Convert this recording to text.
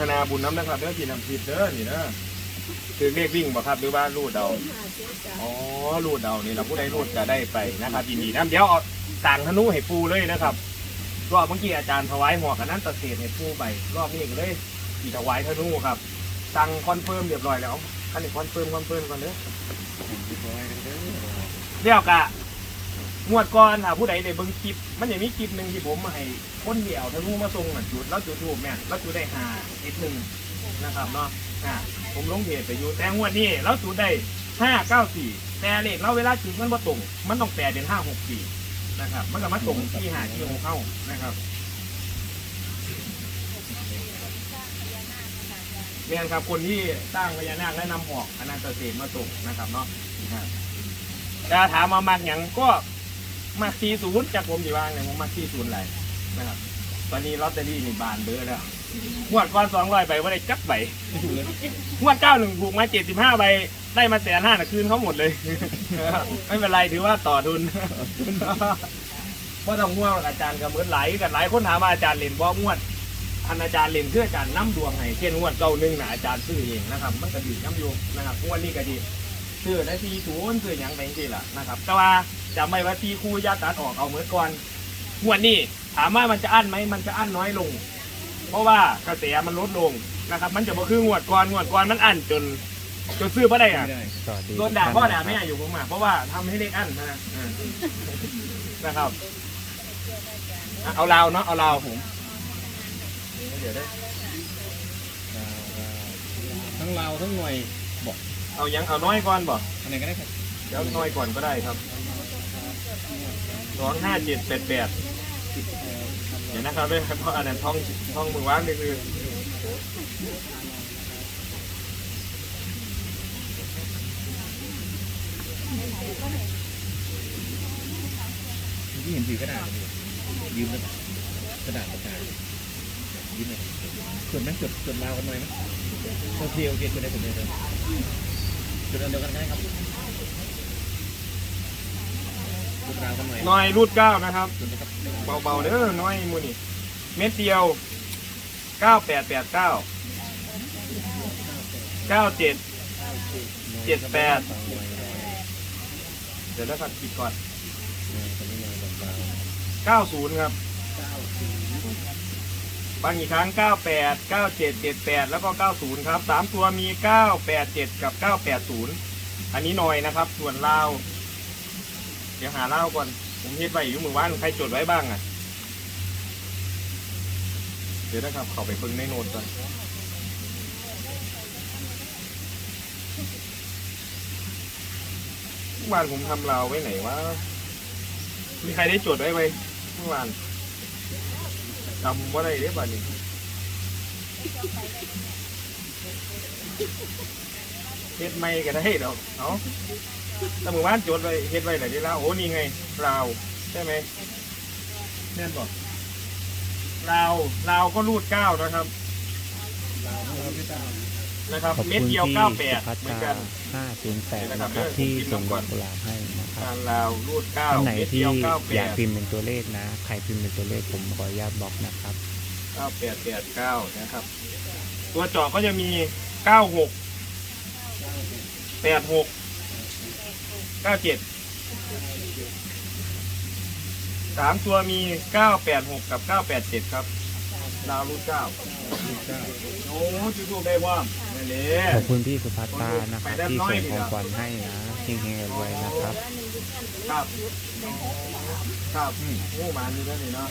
ทนาบุญน้ำนะครับเด้อพี่นำทิพย์เด้อนี่เด้อคือเลขวิ่งบ่ครับหรือว่ารูดเดาอ๋อรูดเดานี่เราผู้ใดรูดจะได้ไปนะครับยินดีนะเดี๋ยวเอาต่างธนูให้ปูเลยนะครับรอบเมื่อกี้อาจารย์ถวายหัวกับนั้นตัดเศษให้ปูไปรอบนี้ก็เลยที่ถวายธนูครับสั่งคอนเฟิร์มเรียบร้อยแล้วอันนี้คอนเฟิร์มคอนเฟิร์มก่อนเด้อเรียกกะ งวดก่อนถ้าผู้ใดได้เบิ่งคลิป มันยังมีคลิปหนึ่งที่ผมมาให้คนเดียวธนูมาส่งอะจุดแล้วจุดถูกแม่นแล้วจุดได้หาอีกหนึ่งนะครับเนาะอ่าผมลงเพจไปอยู่แต่งวดนี้แล้วจุดได้ห้าเก้าสี่แต่เลขเราเวลาจุดมันบ่ตรงมันต้องแปลเป็นห้าหกสี่นะครับ มันก็มาตรงที่หาที่หกเข้านะครับเรียนครับคนที่สร้างพญานาคและนำหอกอนันตเศษมาส่งนะครับเนาะอ่าจะถามมามากอย่างก็ มาสี่ศูนย์จากผมอยู่วางเนี่ยผมมาสี่ศูนย์ไรนะครับ ตอนนี้ลอตเตอรี่นี่บานเบอร์แล้วงวดก้อนสองร้อยใบว่าได้จักใบงวดเก้าหนึ่งถูกมาเจ็ดสิบห้าใบได้มาแสนห้าน่ะคืนเขาหมดเลย ไม่เป็นไรถือว่าต่อทุนเพราะต้องห่วงอาจารย์กับเหมือนหลายกันหลายคนถามว่าอาจารย์เล่นบ่งวดอันอาจารย์เล่นคืออาจารย์น้ำดวงให้เช่นงวดเก้าหนึ่งนะอาจารย์ซื้อเองนะครับมันก็ดีน้ำโยงนะครับงวดนี้ก็ดีซื้อได้ทีศูนย์ซื้ออย่างไรที่ล่ะนะครับ แต่ว่า จะไม่ว่าทีคู่ยาตัดออกเอาเหมือนก่อนงวดนี้ถามว่ามันจะอั้นไหมมันจะอั้นน้อยลง เพราะว่ากระแสมันลดลงนะครับ มันจะมาคืองวดก่อนงวดก่อนมันอั้นจนจนซื้อไม่ได้อะสวัสดีโดนด่าพ่อด่าแม่อยู่ผมอะเพราะว่าทำให้เลขอั้นนะอ่านะครับอะเอาลาวเนาะเอาลาวผมเดี๋ยวได้ทั้งเราทั้งหน่วยเอายังเอาน้อยก่อนบ่อันไหนก็ได้ครับ เดี๋ยวน้อยก่อนก็ได้ครับ สองห้าเจ็ดแปดแปดเดี๋ยวนะครับด้วยเพราะอันนั้นท่องท่องมือว่างนี่คือที่เห็นถือกระดาษเลยยืมกระดาษกระดาษปากกายืมหน่อยจดไหมจดจดลาวกันหน่อยไหมโอเคโอเคจดได้จดได้จดจดอันเดียวกันได้ครับ จดลาวกันหน่อยน้อยรูดเก้านะครับ เบาๆเด้อน้อยมูนี่เม็ดเดียวเก้าแปดแปดเก้าเก้าเจ็ดเจ็ดแปดเดี๋ยวแล้วก็ปิดก่อน90ครับฟังอีกครั้ง 98 97 78 แล้วก็ 90 ครับ 3 ตัวมี 987 กับ 980 อันนี้หน่อยนะครับ ส่วนลาว เดี๋ยวหาเล่าก่อน ผมเฮ็ดไว้อยู่มือว่านใครจดไว้บ้างอะ เดี๋ยวนะครับ เข้าไปเบิ่งในโน้ตก่อนเมื่อวานผมทำลาวไว้ไหนวะ มีใครได้จดไว้ไหมเมื่อวานจำว่าได้เรียบร้อยนี่เฮ็ดไม่ก็ได้ดอกเนาะ แต่หมู่บ้านจดไว้เฮ็ดไว้ไหนดีแล้วโอ้นี่ไงลาวใช่ไหมแน่นบอกลาวลาวก็รูดเก้านะครับนะครับ ขอบเม็ดคุณเดียวที่เก้าแปสุดพัเหมือนตกัรานห้าศูนย์แปดนะครับที่ส่งดอกกุหลาบให้นะครับทางลาวรูดเก้าท่านไหนเม็ดที่เดียวเก้าแปอยากดพิมพ์เป็นตัวเลขนะ ใครพิมพ์เป็นตัวเลขผมขออนุญาตบล็อกนะครับ เก้าแปดแปดเก้านะครับ ตัวเจาะก็จะมีเก้าหกแปดหก เก้าเจ็ดสามตัวมีเก้าแปดหกกับเก้าแปดเจ็ดครับดาวรุ่นเก้าโอ้จุดๆได้ว่าไม่เละขอบคุณพี่สุภัตตรานะครับที่ส่งของขวัญให้นะเฮงๆรวยๆนะครับ ครับ ครับโอ้มานี่แล้วนี่เนาะ